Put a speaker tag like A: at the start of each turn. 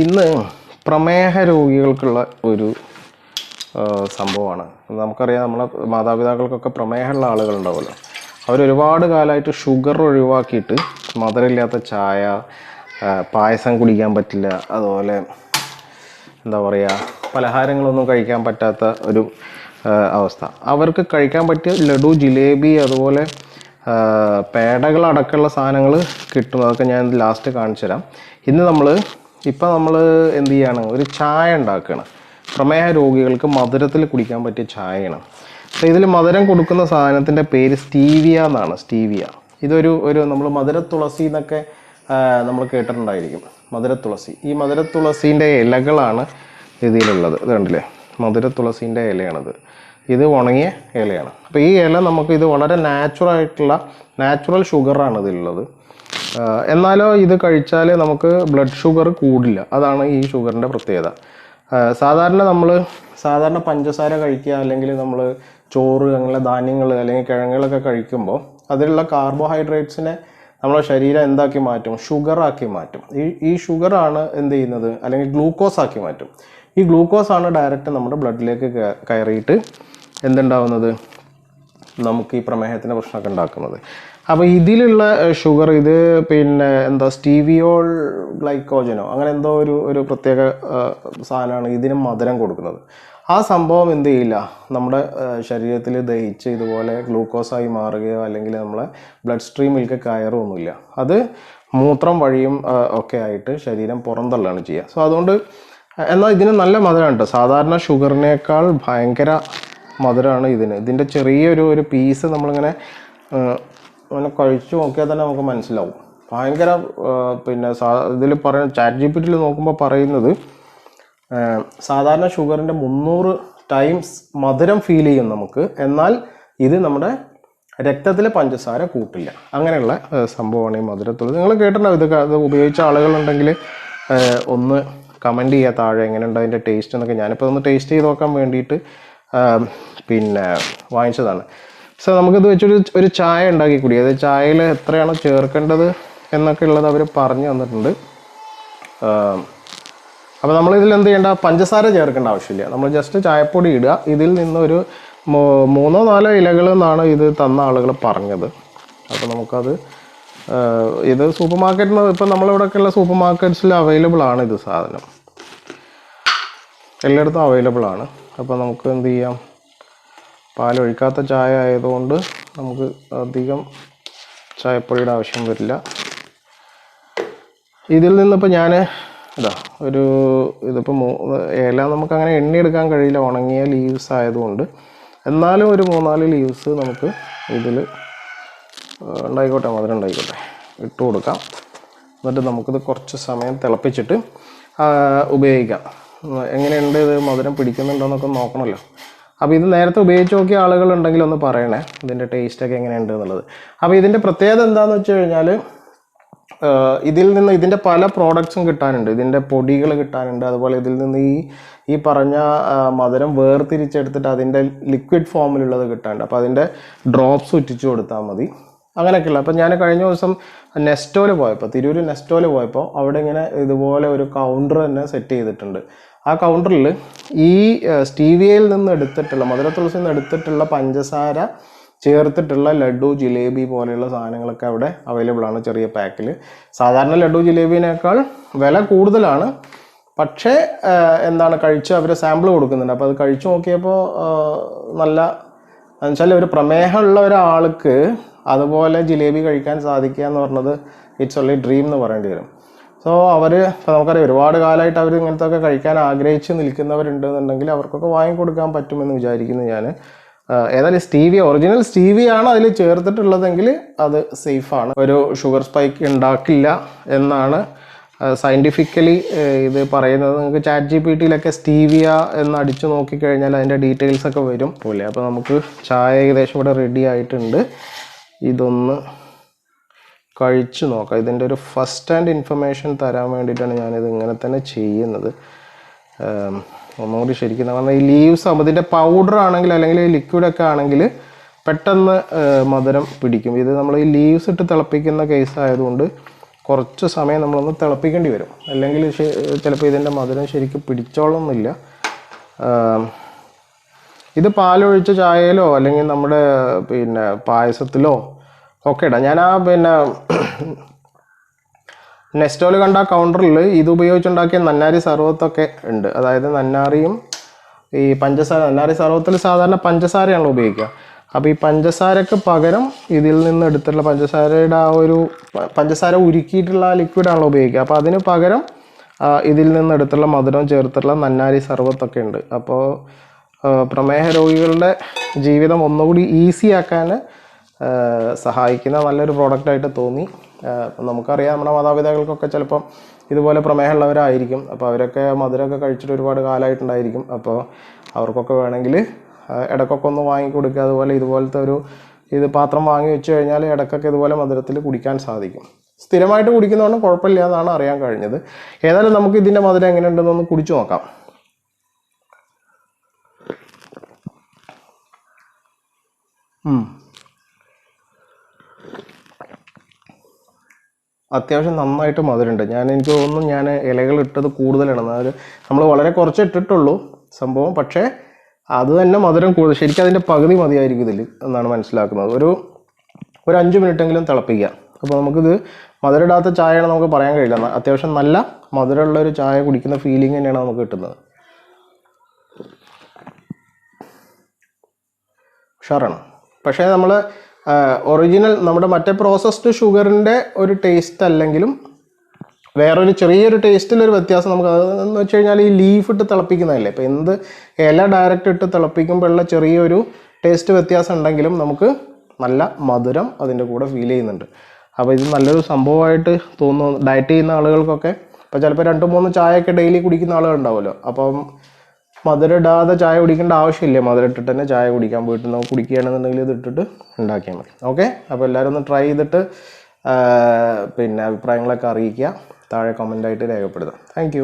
A: ഇന്ന് പ്രമേഹ രോഗികൾക്കുള്ള ഒരു സംഭവമാണ്. നമുക്കറിയാം നമ്മളെ മാതാപിതാക്കൾക്കൊക്കെ പ്രമേഹമുള്ള ആളുകളുണ്ടാവുമല്ലോ അവരൊരുപാട് കാലമായിട്ട് ഷുഗർ ഒഴിവാക്കിയിട്ട് മധുരമില്ലാത്ത ചായ പായസം കുടിക്കാൻ പറ്റില്ല അതുപോലെ എന്താ പറയുക പലഹാരങ്ങളൊന്നും കഴിക്കാൻ പറ്റാത്ത ഒരു അവസ്ഥ. അവർക്ക് കഴിക്കാൻ പറ്റിയ ലഡു ജിലേബി അതുപോലെ പേടകളടക്കമുള്ള സാധനങ്ങൾ കിട്ടും. അതൊക്കെ ഞാൻ ലാസ്റ്റ് കാണിച്ചു തരാം. ഇന്ന് നമ്മൾ ഇപ്പം നമ്മൾ എന്ത് ചെയ്യാണ്? ഒരു ചായ ഉണ്ടാക്കുകയാണ്. പ്രമേഹ രോഗികൾക്ക് മധുരത്തിൽ കുടിക്കാൻ പറ്റിയ ചായയാണ്. അപ്പോൾ ഇതിൽ മധുരം കൊടുക്കുന്ന സാധനത്തിന്റെ പേര് സ്റ്റീവിയ എന്നാണ്. സ്റ്റീവിയ. ഇതൊരു ഒരു നമ്മൾ മധുര തുളസി എന്നൊക്കെ നമ്മൾ കേട്ടിട്ടുണ്ടായിരിക്കും. മധുര തുളസി. ഈ മധുര തുളസീന്റെ ഇലകളാണ് ഇതിലുള്ളത്. ഇത് കണ്ടില്ലേ? മധുര തുളസീന്റെ ഇലയാണിത്. ഇത് ഉണങ്ങിയ ഇലയാണ്. അപ്പോൾ ഈ ഇല നമുക്ക് ഇത് വളരെ നാച്ചുറൽ ആയിട്ടുള്ള നാച്ചുറൽ ഷുഗറാണ് ഇതിലുള്ളത്. എന്നാലോ ഇത് കഴിച്ചാൽ നമുക്ക് ബ്ലഡ് ഷുഗർ കൂടില്ല. അതാണ് ഈ ഷുഗറിന്റെ പ്രത്യേകത. സാധാരണ നമ്മൾ സാധാരണ പഞ്ചസാര കഴിക്കുക അല്ലെങ്കിൽ നമ്മൾ ചോറ് അങ്ങനെ ധാന്യങ്ങൾ അല്ലെങ്കിൽ കിഴങ്ങുകളൊക്കെ കഴിക്കുമ്പോൾ അതിലുള്ള കാർബോഹൈഡ്രേറ്റ്സിനെ നമ്മുടെ ശരീരം എന്താക്കി മാറ്റും? ഷുഗറാക്കി മാറ്റും. ഈ ഈ ഷുഗറാണ് എന്ത് ചെയ്യുന്നത്? അല്ലെങ്കിൽ ഗ്ലൂക്കോസ് ആക്കി മാറ്റും. ഈ ഗ്ലൂക്കോസ് ആണ് ഡയറക്റ്റ് നമ്മുടെ ബ്ലഡിലേക്ക് കയറിയിട്ട് എന്തുണ്ടാവുന്നത്? നമുക്ക് ഈ പ്രമേഹത്തിന്റെ പ്രശ്നമൊക്കെ ഉണ്ടാക്കുന്നത്. അപ്പോൾ ഇതിലുള്ള ഷുഗർ ഇത് പിന്നെ എന്താ സ്റ്റീവിയോൾ ഗ്ലൈക്കോജനോ അങ്ങനെ എന്തോ ഒരു ഒരു പ്രത്യേക സാധനമാണ് ഇതിന് മധുരം കൊടുക്കുന്നത്. ആ സംഭവം എന്ത് ചെയ്യില്ല? നമ്മുടെ ശരീരത്തിൽ ദഹിച്ച് ഇതുപോലെ ഗ്ലൂക്കോസായി മാറുകയോ അല്ലെങ്കിൽ നമ്മളെ ബ്ലഡ് സ്ട്രീമിലേക്ക് കയറുമൊന്നുമില്ല അത് മൂത്രം വഴിയും ഒക്കെ ആയിട്ട് ശരീരം പുറന്തള്ളാണ് ചെയ്യുക. സോ അതുകൊണ്ട് എന്നാൽ ഇതിന് നല്ല മധുരമുണ്ട് സാധാരണ ഷുഗറിനേക്കാൾ ഭയങ്കര മധുരമാണ് ഇതിന്. ഇതിന്റെ ചെറിയൊരു ഒരു പീസ് നമ്മളിങ്ങനെ അങ്ങനെ കഴിച്ചു നോക്കിയാൽ തന്നെ നമുക്ക് മനസ്സിലാവും. ഭയങ്കര പിന്നെ സാ ഇതിൽ പറയുന്ന ചാറ്റ് ജി പി ടിയിൽ നോക്കുമ്പോൾ പറയുന്നത് സാധാരണ ഷുഗറിന്റെ മുന്നൂറ് ടൈംസ് മധുരം ഫീൽ ചെയ്യും നമുക്ക്. എന്നാൽ ഇത് നമ്മുടെ രക്തത്തിലെ പഞ്ചസാര കൂട്ടില്ല. അങ്ങനെയുള്ള സംഭവമാണ് ഈ മധുരത്തുള്ളത്. നിങ്ങൾ കേട്ടിട്ടുണ്ടാവും ഇത് ഉപയോഗിച്ച ആളുകളുണ്ടെങ്കിൽ ഒന്ന് കമന്റ് ചെയ്യുക താഴെ എങ്ങനെയുണ്ട് അതിന്റെ ടേസ്റ്റ് എന്നൊക്കെ. ഞാനിപ്പോൾ ഒന്ന് ടേസ്റ്റ് ചെയ്ത് നോക്കാൻ വേണ്ടിയിട്ട് പിന്നെ വാങ്ങിച്ചതാണ്. സോ നമുക്കിത് വെച്ചൊരു ഒരു ചായ ഉണ്ടാക്കി കൂടി. അത് ചായയിൽ എത്രയാണോ ചേർക്കേണ്ടത് എന്നൊക്കെ ഉള്ളത് അവർ പറഞ്ഞു തന്നിട്ടുണ്ട്. അപ്പോൾ നമ്മൾ എന്ത് ചെയ്യേണ്ട? പഞ്ചസാര ചേർക്കേണ്ട ആവശ്യമില്ല. നമ്മൾ ജസ്റ്റ് ചായപ്പൊടി ഇടുക. ഇതിൽ നിന്നൊരു മൂന്നോ നാലോ ഇലകൾ എന്നാണ് ഇത് തന്ന ആളുകൾ പറഞ്ഞത്. അപ്പോൾ നമുക്കത് ഇത് സൂപ്പർ മാർക്കറ്റിൽ നിന്ന് ഇപ്പം നമ്മളിവിടെയൊക്കെയുള്ള സൂപ്പർ മാർക്കറ്റ്സിൽ അവൈലബിൾ ആണ് ഇത് സാധനം. എല്ലായിടത്തും അവൈലബിൾ ആണ്. അപ്പോൾ നമുക്ക് എന്ത് ചെയ്യാം? പാലൊഴിക്കാത്ത ചായ ആയതുകൊണ്ട് നമുക്ക് അധികം ചായപ്പൊടിയുടെ ആവശ്യം വരില്ല. ഇതിൽ നിന്നിപ്പോൾ ഞാൻ ഇതാ ഒരു ഇതിപ്പോൾ മൂന്ന് ഏല നമുക്ക് അങ്ങനെ എണ്ണിയെടുക്കാൻ കഴിയില്ല. ഉണങ്ങിയ ലീവ്സ് ആയതുകൊണ്ട്. എന്നാലും ഒരു മൂന്നാൽ ലീവ്സ് നമുക്ക് ഇതിൽ ഉണ്ടായിക്കോട്ടെ മധുരം ഉണ്ടായിക്കോട്ടെ. ഇട്ട് കൊടുക്കാം. എന്നിട്ട് നമുക്കിത് കുറച്ച് സമയം തിളപ്പിച്ചിട്ട് ഉപയോഗിക്കാം. എങ്ങനെയുണ്ട് ഇത് മധുരം പിടിക്കുന്നുണ്ടോ എന്നൊക്കെ നോക്കണമല്ലോ. അപ്പോൾ ഇത് നേരത്തെ ഉപയോഗിച്ച് നോക്കിയ ആളുകളുണ്ടെങ്കിൽ ഒന്ന് പറയണേ ഇതിന്റെ ടേസ്റ്റൊക്കെ എങ്ങനെയുണ്ട് എന്നുള്ളത്. അപ്പോൾ ഇതിന്റെ പ്രത്യേകത എന്താണെന്ന് വെച്ച് കഴിഞ്ഞാൽ ഇതിൽ നിന്ന് ഇതിന്റെ പല പ്രോഡക്ട്സും കിട്ടാനുണ്ട്. ഇതിന്റെ പൊടികൾ കിട്ടാനുണ്ട്. അതുപോലെ ഇതിൽ നിന്ന് ഈ ഈ പറഞ്ഞ മധുരം വേർതിരിച്ചെടുത്തിട്ട് അതിന്റെ ലിക്വിഡ് ഫോമിലുള്ളത് കിട്ടാനുണ്ട്. അപ്പോൾ അതിന്റെ ഡ്രോപ്സ് ഉറ്റിച്ചു കൊടുത്താൽ മതി. അങ്ങനെയൊക്കെയുള്ള. അപ്പോൾ ഞാൻ കഴിഞ്ഞ ദിവസം നെസ്റ്റോയിൽ പോയപ്പോൾ തിരൂർ നെസ്റ്റോയിൽ പോയപ്പോൾ അവിടെ ഇങ്ങനെ ഇതുപോലെ ഒരു കൗണ്ടർ തന്നെ സെറ്റ് ചെയ്തിട്ടുണ്ട്. ആ കൗണ്ടറിൽ ഈ സ്റ്റീവിയയിൽ നിന്ന് എടുത്തിട്ടുള്ള മധുര തുളസിയിൽ നിന്ന് എടുത്തിട്ടുള്ള പഞ്ചസാര ചേർത്തിട്ടുള്ള ലഡു ജിലേബി പോലെയുള്ള സാധനങ്ങളൊക്കെ അവിടെ അവൈലബിൾ ആണ് ചെറിയ പാക്കിൽ സാധാരണ ലഡു ജിലേബിനേക്കാൾ വില കൂടുതലാണ്. പക്ഷേ എന്താണ് കഴിച്ച് അവർ സാമ്പിൾ കൊടുക്കുന്നുണ്ട്. അപ്പോൾ അത് കഴിച്ചു നോക്കിയപ്പോൾ നല്ല എന്നുവെച്ചാൽ ഒരു പ്രമേഹമുള്ള ഒരാൾക്ക് അതുപോലെ ജിലേബി കഴിക്കാൻ സാധിക്കുക എന്ന് പറഞ്ഞത് ഇറ്റ്സ് ഓൺലി ഡ്രീം എന്ന് പറയേണ്ടി വരും. സോ അവർ ഇപ്പോൾ നമുക്കറിയാം ഒരുപാട് കാലമായിട്ട് അവർ ഇങ്ങനത്തെ ഒക്കെ കഴിക്കാൻ ആഗ്രഹിച്ച് നിൽക്കുന്നവരുണ്ടെന്നുണ്ടെങ്കിൽ അവർക്കൊക്കെ വാങ്ങിക്കൊടുക്കാൻ പറ്റുമെന്ന് വിചാരിക്കുന്നു ഞാൻ ഏതായാലും സ്റ്റീവിയ ഒറിജിനൽ സ്റ്റീവിയ ആണ് അതിൽ ചേർത്തിട്ടുള്ളതെങ്കിൽ അത് സേഫാണ്. ഒരു ഷുഗർ സ്പൈക്ക് ഉണ്ടാക്കില്ല എന്നാണ് സയന്റിഫിക്കലി ഇത് പറയുന്നത്. നിങ്ങൾക്ക് ചാറ്റ് ജി പി ടിയിലൊക്കെ സ്റ്റീവിയ എന്ന് അടിച്ചു നോക്കിക്കഴിഞ്ഞാൽ അതിന്റെ ഡീറ്റെയിൽസ് ഒക്കെ വരും. പോലെ അപ്പോൾ നമുക്ക് ചായ ഏകദേശം ഇവിടെ റെഡി ആയിട്ടുണ്ട്. ഇതൊന്ന് കഴിച്ചു നോക്കാം. ഇതിന്റെ ഒരു ഫസ്റ്റ് ഹാൻഡ് ഇൻഫർമേഷൻ തരാൻ വേണ്ടിയിട്ടാണ് ഞാനിത് ഇങ്ങനെ തന്നെ ചെയ്യുന്നത്. ഒന്നുകൂടി ശരിക്കും പറഞ്ഞാൽ ഈ ലീവ്സ് ഇതിന്റെ പൗഡർ ആണെങ്കിൽ അല്ലെങ്കിൽ ലിക്വിഡൊക്കെ ആണെങ്കിൽ പെട്ടെന്ന് മധുരം പിടിക്കും. ഇത് നമ്മൾ ഈ ലീവ്സ് ഇട്ട് തിളപ്പിക്കുന്ന കേസ് ആയതുകൊണ്ട് കുറച്ച് സമയം നമ്മളൊന്ന് തിളപ്പിക്കേണ്ടി വരും. അല്ലെങ്കിൽ ചിലപ്പോൾ ഇതിന്റെ മധുരം ശരിക്കും പിടിച്ചോളൊന്നുമില്ല ഇത് പാലൊഴിച്ച ചായയിലോ അല്ലെങ്കിൽ നമ്മുടെ പിന്നെ പായസത്തിലോ ഒക്കെ ഇടാം ഞാൻ ആ പിന്നെ നെസ്റ്റോയിൽ കണ്ട കൗണ്ടറിൽ ഇത് ഉപയോഗിച്ചുണ്ടാക്കിയ നന്നാരി സർവത്തൊക്കെ ഉണ്ട്. അതായത് നന്നാറിയും ഈ പഞ്ചസാര നന്നാരി സർവത്തിൽ സാധാരണ പഞ്ചസാരയാണല്ലോ ഉപയോഗിക്കുക. അപ്പോൾ ഈ പഞ്ചസാരക്ക് പകരം ഇതിൽ നിന്ന് എടുത്തിട്ടുള്ള പഞ്ചസാരയുടെ ആ ഒരു പഞ്ചസാര ഉരുക്കിയിട്ടുള്ള ആ ലിക്വിഡാണല്ലോ ഉപയോഗിക്കുക. അപ്പോൾ അതിന് പകരം ഇതിൽ നിന്ന് എടുത്തുള്ള മധുരം ചേർത്തിട്ടുള്ള നന്നാരി സർവത്തൊക്കെ ഉണ്ട്. അപ്പോൾ പ്രമേഹ രോഗികളുടെ ജീവിതം ഒന്നുകൂടി ഈസി ആക്കാൻ സഹായിക്കുന്ന നല്ലൊരു പ്രോഡക്റ്റായിട്ട് തോന്നി. അപ്പം നമുക്കറിയാം നമ്മുടെ മാതാപിതാക്കൾക്കൊക്കെ ചിലപ്പം ഇതുപോലെ പ്രമേഹമുള്ളവരായിരിക്കും. അപ്പോൾ അവരൊക്കെ മധുരമൊക്കെ കഴിച്ചിട്ട് ഒരുപാട് കാലമായിട്ടുണ്ടായിരിക്കും. അപ്പോൾ അവർക്കൊക്കെ വേണമെങ്കിൽ ഇടക്കൊക്കെ ഒന്ന് വാങ്ങി കൊടുക്കുക. അതുപോലെ ഇതുപോലത്തെ ഒരു ഇത് പാത്രം വാങ്ങി വെച്ച് കഴിഞ്ഞാൽ ഇടയ്ക്കൊക്കെ ഇതുപോലെ മധുരത്തിൽ കുടിക്കാൻ സാധിക്കും. സ്ഥിരമായിട്ട് കുടിക്കുന്നതുകൊണ്ട് കുഴപ്പമില്ല എന്നാണ് അറിയാൻ കഴിഞ്ഞത്. ഏതായാലും നമുക്ക് ഇതിന്റെ മധുരം എങ്ങനെയുണ്ടെന്നൊന്ന് കുടിച്ചു നോക്കാം. ഉം. അത്യാവശ്യം നന്നായിട്ട് മധുരമുണ്ട്. ഞാൻ എനിക്ക് തോന്നുന്നു ഞാൻ ഇലകൾ ഇട്ടത് കൂടുതലാണ്. അതായത് നമ്മൾ വളരെ കുറച്ച് ഇട്ടിട്ടുള്ളൂ സംഭവം. പക്ഷേ അത് തന്നെ മധുരം കൂടുതൽ ശരിക്കും അതിന്റെ പകുതി മതിയായിരിക്കും ഇതിൽ എന്നാണ് മനസ്സിലാക്കുന്നത്. ഒരു ഒരു അഞ്ച് മിനിറ്റെങ്കിലും തിളപ്പിക്കുക. അപ്പോൾ നമുക്കിത് മധുരമിടാത്ത ചായയാണ് നമുക്ക് പറയാൻ കഴിയില്ല. അത്യാവശ്യം നല്ല മധുരമുള്ള ഒരു ചായ കുടിക്കുന്ന ഫീലിംഗ് തന്നെയാണ് നമുക്ക് കിട്ടുന്നത്. ഉഷാറാണ്. പക്ഷേ നമ്മൾ ഒറിജിനൽ നമ്മുടെ മറ്റേ പ്രോസസ്ഡ് ഷുഗറിന്റെ ഒരു ടേസ്റ്റ് അല്ലെങ്കിലും വേറൊരു ചെറിയൊരു ടേസ്റ്റിലൊരു വ്യത്യാസം നമുക്ക് അതെന്ന് വെച്ച് കഴിഞ്ഞാൽ ഈ ലീഫ് ഇട്ട് തിളപ്പിക്കുന്നതല്ലേ? ഇപ്പോൾ എന്ത് ഇല ഡയറക്റ്റ് ഇട്ട് തിളപ്പിക്കുമ്പോഴുള്ള ചെറിയൊരു ടേസ്റ്റ് വ്യത്യാസം ഉണ്ടെങ്കിലും നമുക്ക് നല്ല മധുരം അതിന്റെ കൂടെ ഫീൽ ചെയ്യുന്നുണ്ട്. അപ്പോൾ ഇത് നല്ലൊരു സംഭവമായിട്ട് തോന്നുന്നു. ഡയറ്റ് ചെയ്യുന്ന ആളുകൾക്കൊക്കെ ഇപ്പോൾ ചിലപ്പോൾ രണ്ട് മൂന്ന് ചായയൊക്കെ ഡെയിലി കുടിക്കുന്ന ആളുകളുണ്ടാവുമല്ലോ അപ്പം മധുരം ഇടാതെ ചായ കുടിക്കേണ്ട ആവശ്യമില്ല. മധുരം ഇട്ടിട്ട് തന്നെ ചായ കുടിക്കാൻ പോയിട്ട് നമുക്ക് കുടിക്കുകയാണെന്നുണ്ടെങ്കിൽ ഇത് ഇട്ടിട്ട് ഉണ്ടാക്കിയാൽ മതി. ഓക്കെ അപ്പോൾ എല്ലാവരും ഒന്ന് ട്രൈ ചെയ്തിട്ട് പിന്നെ അഭിപ്രായങ്ങളൊക്കെ അറിയിക്കുക. താഴെ കമന്റായിട്ട് രേഖപ്പെടുത്താം താങ്ക്